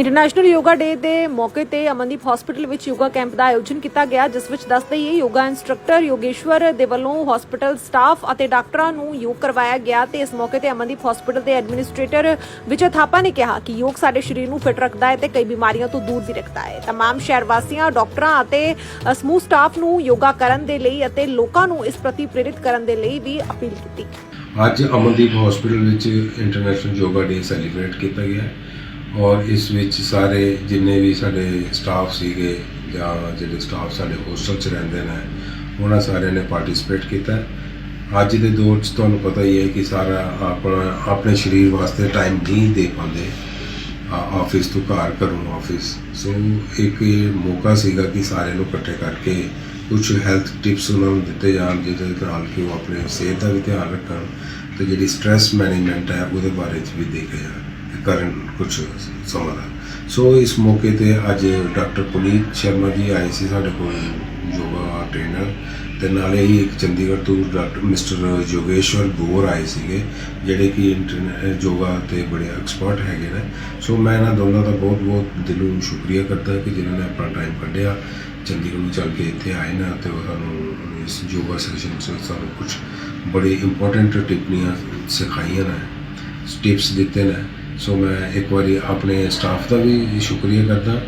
International yoga day ਦੇ ਮੌਕੇ ਤੇ ਅਮਨਦੀਪ ਹਸਪੀਟਲ ਵਿੱਚ ਯੋਗਾ ਕੈਂਪ ਦਾ ਆਯੋਜਨ ਕੀਤਾ ਗਿਆ ਜਿਸ ਵਿੱਚ ਦੱਸ ਦਈਏ ਯੋਗਾ ਇੰਸਟ੍ਰਕਟਰ ਯੋਗੇਸ਼ਵਰ ਦੇ ਵੱਲੋਂ ਹਸਪੀਟਲ ਸਟਾਫ ਅਤੇ ਡਾਕਟਰਾਂ ਨੂੰ ਯੋਗ ਕਰਵਾਇਆ ਗਿਆ ਤੇ ਇਸ ਮੌਕੇ ਤੇ ਅਮਨਦੀਪ ਹਸਪੀਟਲ ਦੇ ਐਡਮਿਨਿਸਟ੍ਰੇਟਰ ਵਿਜੇ ਥਾਪਾ ਨੇ ਕਿਹਾ ਕਿ ਯੋਗ ਸਾਡੇ ਸਰੀਰ ਨੂੰ ਫਿਟ ਰੱਖਦਾ ਹੈ ਤੇ ਕਈ ਬਿਮਾਰੀਆਂ ਤੋਂ ਦੂਰ ਵੀ ਰੱਖਦਾ ਹੈ तमाम ਸ਼ਹਿਰ ਵਾਸੀਆਂ ਡਾਕਟਰਾਂ ਅਤੇ ਅ, ਸਮੂਹ ਸਟਾਫ ਨੂੰ ਯੋਗਾ ਕਰਨ ਦੇ ਲਈ ਅਤੇ ਲੋਕਾਂ ਨੂੰ ਇਸ ਪ੍ਰਤੀ ਪ੍ਰੇਰਿਤ ਕਰਨ ਦੇ ਲਈ ਵੀ ਅਪੀਲ ਕੀਤੀ ਅੱਜ ਅਮਨਦੀਪ ਹਸਪੀਟਲ ਵਿੱਚ ਇੰਟਰਨੈਸ਼ਨਲ ਯੋਗਾ ਡੇ ਸੈਲੀਬ੍ਰੇਟ ਕੀਤਾ ਗਿਆ ਹੈ ਔਰ ਇਸ ਵਿੱਚ ਸਾਰੇ ਜਿੰਨੇ ਵੀ ਸਾਡੇ ਸਟਾਫ ਸੀਗੇ ਜਾਂ ਜਿਹੜੇ ਸਟਾਫ ਸਾਡੇ ਹੋਸਟਲ 'ਚ ਰਹਿੰਦੇ ਨੇ, ਉਹਨਾਂ ਸਾਰਿਆਂ ਨੇ ਪਾਰਟਿਸਿਪੇਟ ਕੀਤਾ। ਅੱਜ ਦੇ ਦੌਰ 'ਚ ਤੁਹਾਨੂੰ ਪਤਾ ਹੀ ਹੈ ਕਿ ਸਾਰਾ ਆਪਣਾ, ਆਪਣੇ ਸਰੀਰ ਵਾਸਤੇ ਟਾਈਮ ਨਹੀਂ ਦੇ ਪਾਉਂਦੇ ਆਫਿਸ ਤੋਂ ਘਰ ਘਰੋਂ ਆਫਿਸ ਸੋ ਇੱਕ ਇਹ ਮੌਕਾ ਸੀਗਾ ਕਿ ਸਾਰਿਆਂ ਨੂੰ ਇਕੱਠੇ ਕਰਕੇ ਕੁਝ ਹੈਲਥ ਟਿਪਸ ਉਹਨਾਂ ਨੂੰ ਦਿੱਤੇ ਜਾਣ, ਜਿਹਦੇ ਨਾਲ ਕਿ ਉਹ ਆਪਣੇ ਸਿਹਤ ਦਾ ਵੀ ਧਿਆਨ ਰੱਖਣ ਤੇ ਜਿਹੜੀ ਸਟ੍ਰੈਸ ਮੈਨੇਜਮੈਂਟ ਹੈ ਉਹਦੇ ਬਾਰੇ 'ਚ ਵੀ ਦੇਖਿਆ ਕਰਨ ਕੁਝ ਸਮਾਂ ਦਾ। ਸੋ ਇਸ ਮੌਕੇ ਤੇ ਅੱਜ ਡਾਕਟਰ ਪੁਨੀਤ ਸ਼ਰਮਾ ਜੀ ਆਏ ਸੀ ਸਾਡੇ ਕੋਲ, ਯੋਗਾ ਟ੍ਰੇਨਰ ਤੇ ਨਾਲੇ ਹੀ ਇੱਕ ਚੰਡੀਗੜ੍ਹ ਤੋਂ ਡਾਕਟਰ ਮਿਸਟਰ ਯੋਗੇਸ਼ਵਰ ਗੋਰ ਆਏ ਸੀਗੇ, ਜਿਹੜੇ ਕਿ ਇੰਟਰਨੈਟ ਯੋਗਾ ਤੇ ਬੜੇ ਐਕਸਪਰਟ ਹੈਗੇ ਨੇ। ਸੋ ਮੈਂ ਇਹਨਾਂ ਦੋਨਾਂ ਦਾ ਬਹੁਤ ਬਹੁਤ ਦਿਲੋਂ ਸ਼ੁਕਰੀਆ ਕਰਦਾ ਕਿ ਜਿਨ੍ਹਾਂ ਨੇ ਆਪਣਾ ਟਾਈਮ ਕੱਢਿਆ, ਚੰਡੀਗੜ੍ਹ ਨੂੰ ਚੱਲ ਕੇ ਇੱਥੇ ਆਏ ਨਾ ਤੇ ਉਹ ਸਾਨੂੰ ਇਸ ਯੋਗਾ ਸੈਸ਼ਨ 'ਚ ਸਾਨੂੰ ਕੁਝ ਬੜੀ ਇੰਪੋਰਟੈਂਟ ਟਿੱਪਣੀਆਂ ਸਿਖਾਈਆਂ ਨੇ ਟਿਪਸ ਦਿੱਤੇ ਨੇ। ਸੋ ਮੈਂ ਇੱਕ ਵਾਰੀ ਆਪਣੇ ਸਟਾਫ ਦਾ ਵੀ ਸ਼ੁਕਰੀਆ ਕਰਦਾ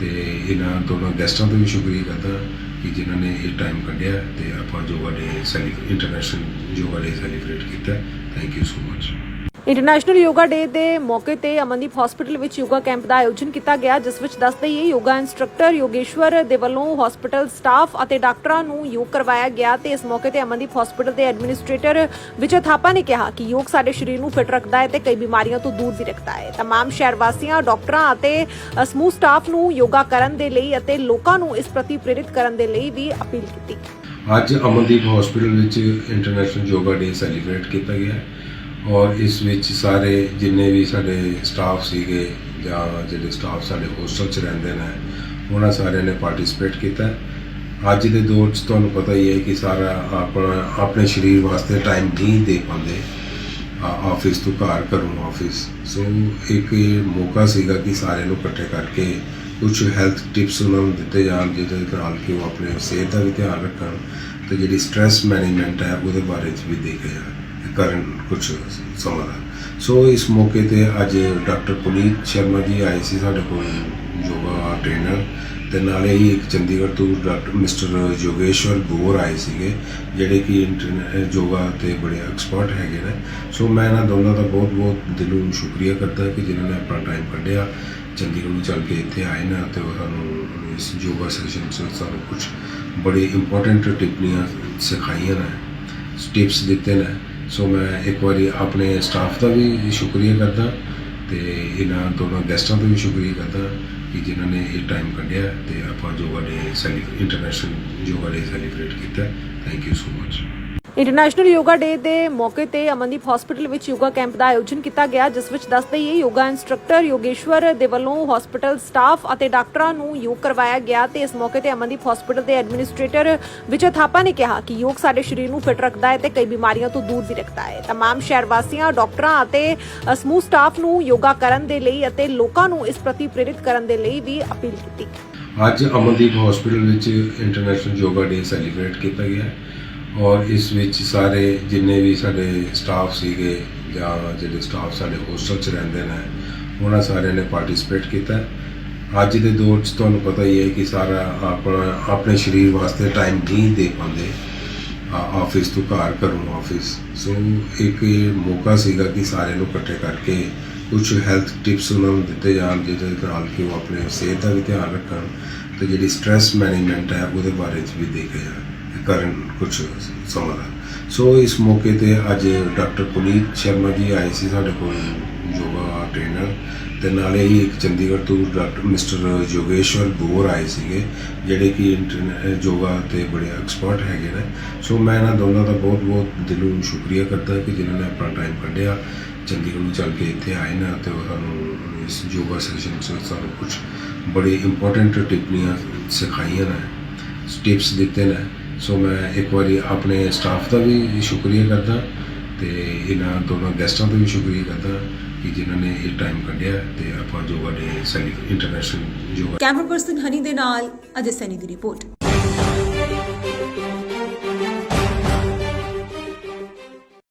ਤੇ ਇਹਨਾਂ ਦੋਨੋਂ ਗੈਸਟਾਂ ਦਾ ਵੀ ਸ਼ੁਕਰੀਆ ਕਰਦਾ ਕਿ ਜਿਨ੍ਹਾਂ ਨੇ ਇਹ ਟਾਈਮ ਕੱਢਿਆ ਤੇ ਆਪਾਂ yoga day celebrate international yoga day celebrate ਕੀਤਾ thank you so much international yoga day ਦੇ ਮੌਕੇ ਤੇ ਅਮਨਦੀਪ ਹਸਪੀਟਲ ਵਿੱਚ ਯੋਗਾ ਕੈਂਪ ਦਾ ਆਯੋਜਨ ਕੀਤਾ ਗਿਆ ਜਿਸ ਵਿੱਚ ਦੱਸ ਦਈਏ ਯੋਗਾ ਇੰਸਟ੍ਰਕਟਰ ਯੋਗੇਸ਼ਵਰ ਦੇ ਵੱਲੋਂ ਹਸਪੀਟਲ ਸਟਾਫ ਅਤੇ ਡਾਕਟਰਾਂ ਨੂੰ ਯੋਗ ਕਰਵਾਇਆ ਗਿਆ ਤੇ ਇਸ ਮੌਕੇ ਤੇ ਅਮਨਦੀਪ ਹਸਪੀਟਲ ਦੇ ਐਡਮਿਨਿਸਟ੍ਰੇਟਰ ਵਿਜੇ ਥਾਪਾ ਨੇ ਕਿਹਾ ਕਿ ਯੋਗ ਸਾਡੇ ਸਰੀਰ ਨੂੰ ਫਿਟ ਰੱਖਦਾ ਹੈ ਤੇ ਕਈ ਬਿਮਾਰੀਆਂ ਤੋਂ ਦੂਰ ਵੀ ਰੱਖਦਾ ਹੈ तमाम ਸ਼ਹਿਰ ਵਾਸੀਆਂ ਡਾਕਟਰਾਂ ਅਤੇ ਅ, ਸਮੂਹ ਸਟਾਫ ਨੂੰ ਯੋਗਾ ਕਰਨ ਦੇ ਲਈ ਅਤੇ ਲੋਕਾਂ ਨੂੰ ਇਸ ਪ੍ਰਤੀ ਪ੍ਰੇਰਿਤ ਕਰਨ ਦੇ ਲਈ ਵੀ ਅਪੀਲ ਕੀਤੀ ਅੱਜ ਅਮਨਦੀਪ ਹਸਪੀਟਲ ਵਿੱਚ ਇੰਟਰਨੈਸ਼ਨਲ ਯੋਗਾ ਡੇ ਸੈਲੀਬ੍ਰੇਟ ਕੀਤਾ ਗਿਆ ਹੈ ਔਰ ਇਸ ਵਿੱਚ ਸਾਰੇ ਜਿੰਨੇ ਵੀ ਸਾਡੇ ਸਟਾਫ ਸੀਗੇ ਜਾਂ ਜਿਹੜੇ ਸਟਾਫ ਸਾਡੇ ਹੋਸਟਲ 'ਚ ਰਹਿੰਦੇ ਨੇ, ਉਹਨਾਂ ਸਾਰਿਆਂ ਨੇ ਪਾਰਟਿਸਿਪੇਟ ਕੀਤਾ। ਅੱਜ ਦੇ ਦੌਰ 'ਚ ਤੁਹਾਨੂੰ ਪਤਾ ਹੀ ਹੈ ਕਿ ਸਾਰਾ ਆਪਣਾ, ਆਪਣੇ ਸਰੀਰ ਵਾਸਤੇ ਟਾਈਮ ਨਹੀਂ ਦੇ ਪਾਉਂਦੇ ਆਫਿਸ ਤੋਂ ਘਰ ਘਰੋਂ ਆਫਿਸ ਸੋ ਇੱਕ ਇਹ ਮੌਕਾ ਸੀਗਾ ਕਿ ਸਾਰਿਆਂ ਨੂੰ ਇਕੱਠੇ ਕਰਕੇ ਕੁਝ ਹੈਲਥ ਟਿਪਸ ਉਹਨਾਂ ਨੂੰ ਦਿੱਤੇ ਜਾਣ, ਜਿਹਦੇ ਨਾਲ ਕਿ ਉਹ ਆਪਣੇ ਸਿਹਤ ਦਾ ਵੀ ਧਿਆਨ ਰੱਖਣ ਤੇ ਜਿਹੜੀ ਸਟ੍ਰੈਸ ਮੈਨੇਜਮੈਂਟ ਹੈ ਉਹਦੇ ਬਾਰੇ 'ਚ ਵੀ ਦੇਖਿਆ ਕਰਨ ਕੁਝ ਸਮਾਂ ਦਾ। ਸੋ ਇਸ ਮੌਕੇ ਤੇ ਅੱਜ ਡਾਕਟਰ ਪੁਨੀਤ ਸ਼ਰਮਾ ਜੀ ਆਏ ਸੀ ਸਾਡੇ ਕੋਲ, ਯੋਗਾ ਟ੍ਰੇਨਰ, ਤੇ ਨਾਲੇ ਹੀ ਇੱਕ ਚੰਡੀਗੜ੍ਹ ਤੋਂ ਡਾਕਟਰ ਮਿਸਟਰ ਯੋਗੇਸ਼ਵਰ ਗੋਰ ਆਏ ਸੀਗੇ, ਜਿਹੜੇ ਕਿ ਇੰਟਰਨੈਟ ਯੋਗਾ ਤੇ ਬੜੇ ਐਕਸਪਰਟ ਹੈਗੇ ਨੇ। ਸੋ ਮੈਂ ਇਹਨਾਂ ਦੋਨਾਂ ਦਾ ਬਹੁਤ ਬਹੁਤ ਦਿਲੋਂ ਸ਼ੁਕਰੀਆ ਕਰਦਾ ਕਿ ਜਿਨ੍ਹਾਂ ਨੇ ਆਪਣਾ ਟਾਈਮ ਕੱਢਿਆ, ਚੰਡੀਗੜ੍ਹ ਨੂੰ ਚੱਲ ਕੇ ਇੱਥੇ ਆਏ ਨਾ ਤੇ ਉਹ ਸਾਨੂੰ ਇਸ ਯੋਗਾ ਸੈਸ਼ਨ 'ਚ ਸਾਨੂੰ ਕੁਝ ਬੜੀ ਇੰਪੋਰਟੈਂਟ ਟਿੱਪਣੀਆਂ ਸਿਖਾਈਆਂ ਨੇ ਟਿਪਸ ਦਿੱਤੇ ਨੇ। ਸੋ ਮੈਂ ਇੱਕ ਵਾਰੀ ਆਪਣੇ ਸਟਾਫ ਦਾ ਵੀ ਸ਼ੁਕਰੀਆ ਕਰਦਾ ਤੇ ਇਹਨਾਂ ਦੋਨੋਂ ਗੈਸਟਾਂ ਦਾ ਵੀ ਸ਼ੁਕਰੀਆ ਕਰਦਾ ਕਿ ਜਿਨ੍ਹਾਂ ਨੇ ਇਹ ਟਾਈਮ ਕੱਢਿਆ ਤੇ ਆਪਾਂ yoga day celebrate international yoga day celebrate ਕੀਤਾ thank you so much international yoga day ਦੇ ਮੌਕੇ ਤੇ ਅਮਨਦੀਪ ਹਸਪੀਟਲ ਵਿੱਚ ਯੋਗਾ ਕੈਂਪ ਦਾ ਆਯੋਜਨ ਕੀਤਾ ਗਿਆ ਜਿਸ ਵਿੱਚ ਦੱਸ ਦਈਏ ਯੋਗਾ ਇੰਸਟ੍ਰਕਟਰ ਯੋਗੇਸ਼ਵਰ ਦੇ ਵੱਲੋਂ ਹਸਪੀਟਲ ਸਟਾਫ ਅਤੇ ਡਾਕਟਰਾਂ ਨੂੰ ਯੋਗ ਕਰਵਾਇਆ ਗਿਆ ਤੇ ਇਸ ਮੌਕੇ ਤੇ ਅਮਨਦੀਪ ਹਸਪੀਟਲ ਦੇ ਐਡਮਿਨਿਸਟ੍ਰੇਟਰ ਵਿਜੇ ਥਾਪਾ ਨੇ ਕਿਹਾ ਕਿ ਯੋਗ ਸਾਡੇ ਸਰੀਰ ਨੂੰ ਫਿਟ ਰੱਖਦਾ ਹੈ ਤੇ ਕਈ ਬਿਮਾਰੀਆਂ ਤੋਂ ਦੂਰ ਵੀ ਰੱਖਦਾ ਹੈ तमाम ਸ਼ਹਿਰ ਵਾਸੀਆਂ ਡਾਕਟਰਾਂ ਅਤੇ ਅ, ਸਮੂਹ ਸਟਾਫ ਨੂੰ ਯੋਗਾ ਕਰਨ ਦੇ ਲਈ ਅਤੇ ਲੋਕਾਂ ਨੂੰ ਇਸ ਪ੍ਰਤੀ ਪ੍ਰੇਰਿਤ ਕਰਨ ਦੇ ਲਈ ਵੀ ਅਪੀਲ ਕੀਤੀ ਅੱਜ ਅਮਨਦੀਪ ਹਸਪੀਟਲ ਵਿੱਚ ਇੰਟਰਨੈਸ਼ਨਲ ਯੋਗਾ ਡੇ ਸੈਲੀਬ੍ਰੇਟ ਕੀਤਾ ਗਿਆ ਹੈ ਔਰ ਇਸ ਵਿੱਚ ਸਾਰੇ ਜਿੰਨੇ ਵੀ ਸਾਡੇ ਸਟਾਫ ਸੀਗੇ ਜਾਂ ਜਿਹੜੇ ਸਟਾਫ ਸਾਡੇ ਹੋਸਟਲ 'ਚ ਰਹਿੰਦੇ ਨੇ, ਉਹਨਾਂ ਸਾਰਿਆਂ ਨੇ ਪਾਰਟਿਸਿਪੇਟ ਕੀਤਾ। ਅੱਜ ਦੇ ਦੌਰ 'ਚ ਤੁਹਾਨੂੰ ਪਤਾ ਹੀ ਹੈ ਕਿ ਸਾਰਾ ਆਪਣਾ, ਆਪਣੇ ਸਰੀਰ ਵਾਸਤੇ ਟਾਈਮ ਨਹੀਂ ਦੇ ਪਾਉਂਦੇ ਆਫਿਸ ਤੋਂ ਘਰ ਘਰੋਂ ਆਫਿਸ ਸੋ ਇੱਕ ਇਹ ਮੌਕਾ ਸੀਗਾ ਕਿ ਸਾਰਿਆਂ ਨੂੰ ਇਕੱਠੇ ਕਰਕੇ ਕੁਝ ਹੈਲਥ ਟਿਪਸ ਉਹਨਾਂ ਨੂੰ ਦਿੱਤੇ ਜਾਣ, ਜਿਹਦੇ ਨਾਲ ਕਿ ਉਹ ਆਪਣੇ ਸਿਹਤ ਦਾ ਵੀ ਧਿਆਨ ਰੱਖਣ ਤੇ ਜਿਹੜੀ ਸਟ੍ਰੈਸ ਮੈਨੇਜਮੈਂਟ ਹੈ ਉਹਦੇ ਬਾਰੇ 'ਚ ਵੀ ਦੇਖਿਆ ਕਰਨ ਕੁਝ ਸਮਾਂ ਦਾ। ਸੋ ਇਸ ਮੌਕੇ ਤੇ ਅੱਜ ਡਾਕਟਰ ਪੁਨੀਤ ਸ਼ਰਮਾ ਜੀ ਆਏ ਸੀ ਸਾਡੇ ਕੋਲ, ਯੋਗਾ ਟ੍ਰੇਨਰ। ਤੇ ਨਾਲੇ ਹੀ ਇੱਕ ਚੰਡੀਗੜ੍ਹ ਤੋਂ ਡਾਕਟਰ ਮਿਸਟਰ ਯੋਗੇਸ਼ਵਰ ਗੋਰ ਆਏ ਸੀਗੇ, ਜਿਹੜੇ ਕਿ ਇੰਟਰਨੈਟ ਯੋਗਾ ਤੇ ਬੜੇ ਐਕਸਪਰਟ ਹੈਗੇ ਨੇ। ਸੋ ਮੈਂ ਇਹਨਾਂ ਦੋਨਾਂ ਦਾ ਬਹੁਤ ਬਹੁਤ ਦਿਲੋਂ ਸ਼ੁਕਰੀਆ ਕਰਦਾ ਕਿ ਜਿਨ੍ਹਾਂ ਨੇ ਆਪਣਾ ਟਾਈਮ ਕੱਢਿਆ, ਚੰਡੀਗੜ੍ਹ ਨੂੰ ਚੱਲ ਕੇ ਇੱਥੇ ਆਏ ਨਾ ਤੇ ਉਹ ਸਾਨੂੰ ਇਸ ਯੋਗਾ ਸੈਸ਼ਨ 'ਚ ਸਾਨੂੰ ਕੁਝ ਬੜੀ ਇੰਪੋਰਟੈਂਟ ਟਿੱਪਣੀਆਂ ਸਿਖਾਈਆਂ ਨੇ ਟਿਪਸ ਦਿੱਤੇ ਨੇ। ਸੋ ਮੈਂ ਇੱਕ ਵਾਰੀ ਆਪਣੇ ਸਟਾਫ ਦਾ ਵੀ ਸ਼ੁਕਰੀਆ ਕਰਦਾ ਤੇ ਇਹਨਾਂ ਦੋਨਾਂ ਗੈਸਟਾਂ ਦਾ ਵੀ ਸ਼ੁਕਰੀਆ ਕਰਦਾ ਕਿ ਜਿਨ੍ਹਾਂ ਨੇ ਇਹ ਟਾਈਮ ਕੱਢਿਆ ਤੇ ਆਪਾਂ ਜੋ day celebrate international yoga camera person Honey ਦੇ ਨਾਲ ਅਜੇ ਸੈਨੀ ਦੀ ਰਿਪੋਰਟ